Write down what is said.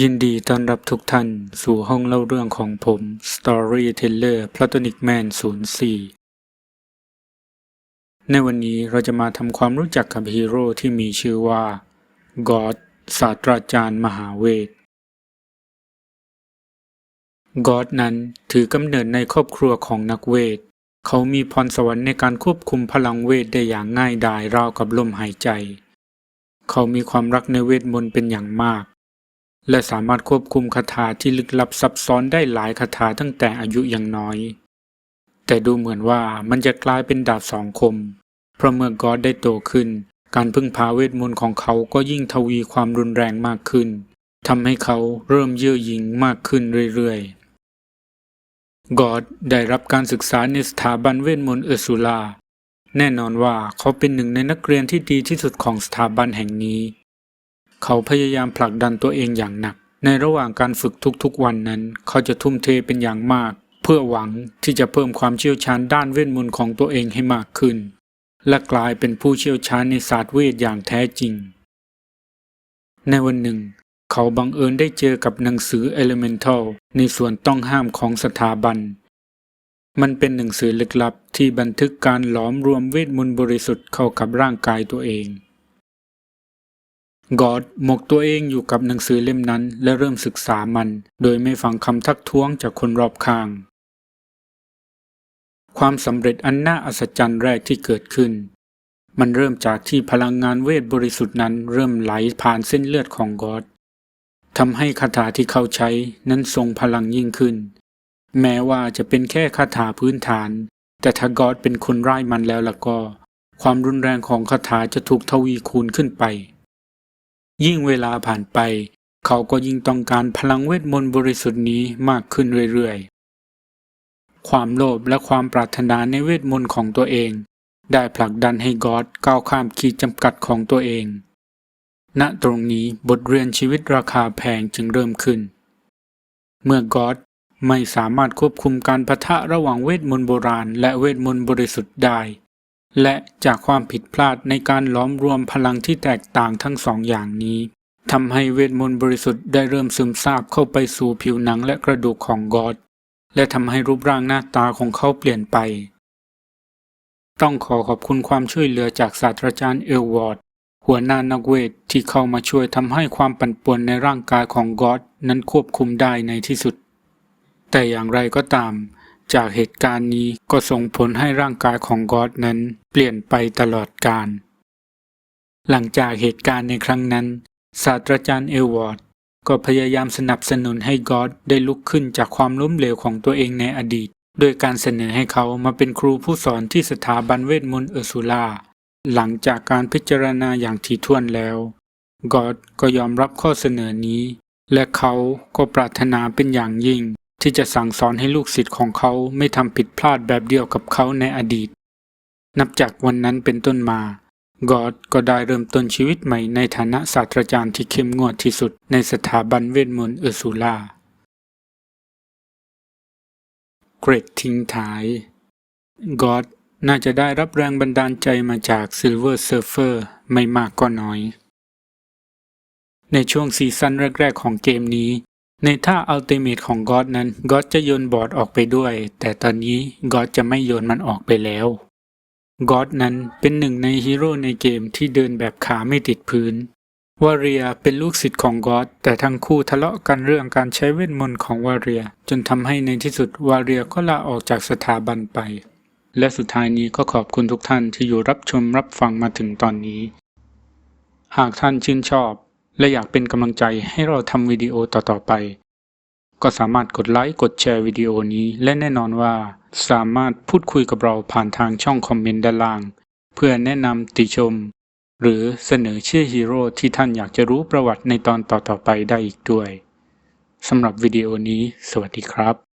ยินดีต้อนรับทุกท่านสู่ห้องเล่าเรื่องของผม Storyteller Platonic Man 04 ในวันนี้เราจะมาทำความรู้จักกับฮีโร่ที่มีชื่อว่า God ศาสตราจารย์มหาเวท God นั้นถือกำเนิดในครอบครัวของนักเวท เขามีพรสวรรค์ในการควบคุมพลังเวทได้อย่างง่ายดายราวกับลมหายใจ เขามีความรักในเวทมนต์เป็นอย่างมาก และสามารถควบคุมคาถาที่ลึกลับซับซ้อนได้หลายคาถาตั้งแต่อายุยังน้อย แต่ดูเหมือนว่ามันจะกลายเป็นดาบสองคม เพราะเมื่อกอดได้โตขึ้น การพึ่งพาเวทมนต์ของเขาก็ยิ่งทวีความรุนแรงมากขึ้นทำให้เขาเริ่มเย่อหยิ่งมากขึ้นเรื่อยๆ กอดได้รับการศึกษาในสถาบันเวทมนต์เอซูลาแน่นอนว่าเขาเป็นหนึ่งในนักเรียนที่ดีที่สุดของสถาบันแห่งนี้ เขาพยายามผลักดันตัวเองอย่างหนัก ในระหว่างการฝึกทุกๆวันนั้น เขาจะทุ่มเทเป็นอย่างมาก เพื่อหวังที่จะเพิ่มความเชี่ยวชาญด้านเวทมนต์ของตัวเองให้มากขึ้น และกลายเป็นผู้เชี่ยวชาญในศาสตร์เวทอย่างแท้จริง ในวันหนึ่ง เขาบังเอิญได้เจอกับหนังสือ Elemental ในส่วนต้องห้ามของสถาบันมันเป็นหนังสือลึกลับที่บันทึกการหลอมรวมเวทมนต์บริสุทธิ์เข้ากับร่างกายตัวเอง กอดหมกตัวเองอยู่กับหนังสือเล่มนั้นและเริ่มศึกษามัน โดยไม่ฟังคำทักท้วงจากคนรอบข้าง ความสำเร็จอันน่าอัศจรรย์แรกที่เกิดขึ้น มันเริ่มจากที่พลังงานเวทบริสุทธิ์นั้นเริ่มไหลผ่านเส้นเลือดของกอดทำให้คาถาที่เขาใช้นั้นทรงพลังยิ่งขึ้น แม้ว่าจะเป็นแค่คาถาพื้นฐาน แต่ถ้ากอดเป็นคนร่ายมันแล้วล่ะก็ ความรุนแรงของคาถาจะถูกทวีคูณขึ้นไป ยิ่งเวลาผ่านไป เขาก็ยิ่งต้องการพลังเวทมนต์บริสุทธิ์นี้มากขึ้นเรื่อยๆ ความโลภและความปรารถนาในเวทมนต์ของตัวเอง ได้ผลักดันให้กอดก้าวข้ามขีดจำกัดของตัวเอง ณตรงนี้บทเรียนชีวิตราคาแพงจึงเริ่มขึ้น เมื่อกอดไม่สามารถควบคุมการปะทะระหว่างเวทมนต์โบราณและเวทมนต์บริสุทธิ์ได้ และจากความผิดพลาดในการล้อมรวมพลังที่แตกต่างทั้งสองอย่างนี้ทำให้เวทมนต์บริสุทธิ์ได้เริ่มซึมซาบเข้าไปสู่ผิวหนังและกระดูกของกอดและทำให้รูปร่างหน้าตาของเขาเปลี่ยนไป ต้องขอขอบคุณความช่วยเหลือจากศาสตราจารย์เอลวอร์ดหัวหน้านักเวทที่เข้ามาช่วยทำให้ความปั่นป่วนในร่างกายของกอดนั้นควบคุมได้ในที่สุด แต่อย่างไรก็ตาม จากเหตุการณ์นี้ก็ส่งผลให้ร่างกายของกอดนั้น เปลี่ยนไปตลอดกาลหลังจากเหตุการณ์ในครั้งนั้น ศาสตราจารย์เอลวอร์ดก็พยายามสนับสนุนให้กอดได้ลุกขึ้นจากความล้มเหลวของตัวเองในอดีตโดยการเสนอให้เขามาเป็นครูผู้สอนที่สถาบันเวทมนต์เออร์ซูลาหลังจากการพิจารณาอย่างถี่ถ้วนแล้ว กอดก็ยอมรับข้อเสนอนี้ และเขาก็ปรารถนาเป็นอย่างยิ่ง ที่จะสั่งสอนให้ลูกศิษย์ของเขาไม่ทำผิดพลาดแบบเดียวกับเขาในอดีต นับจากวันนั้นเป็นต้นมากอดก็ได้เริ่มต้นชีวิตใหม่ในฐานะศาสตราจารย์ที่เข้มงวดที่สุดในสถาบันเวทมนต์เออร์ซูลาเกรดทิ้งท้ายกอดน่าจะได้รับแรงบันดาลใจมาจาก Silver Surfer ไม่มากก็น้อย ในช่วงซีซั่นแรก ๆ ของเกมนี้ ในท่าอัลติเมทของก็อดนั้นก็อดจะโยนบอร์ดออกไปด้วย แต่ตอนนี้ก็อดจะไม่โยนมันออกไปแล้วก็อดนั้นเป็นหนึ่งในฮีโร่ในเกมที่เดินแบบขาไม่ติดพื้นวาเรียเป็นลูกศิษย์ของก็อดแต่ทั้งคู่ทะเลาะกันเรื่องการใช้เวทมนต์ของวาเรีย จนทำให้ในที่สุดวาเรียก็ลาออกจากสถาบันไป และสุดท้ายนี้ก็ขอบคุณทุกท่านที่อยู่รับชมรับฟังมาถึงตอนนี้ หากท่านชื่นชอบ และอยากเป็นกำลังใจให้เราทำวิดีโอต่อๆไป ก็สามารถกดไลค์กดแชร์วิดีโอนี้ และแน่นอนว่า สามารถพูดคุยกับเราผ่านทางช่องคอมเมนต์ด้านล่าง เพื่อแนะนำติชม หรือเสนอชื่อฮีโร่ที่ท่านอยากจะรู้ประวัติในตอนต่อๆไปได้อีกด้วยสำหรับวิดีโอนี้ สวัสดีครับ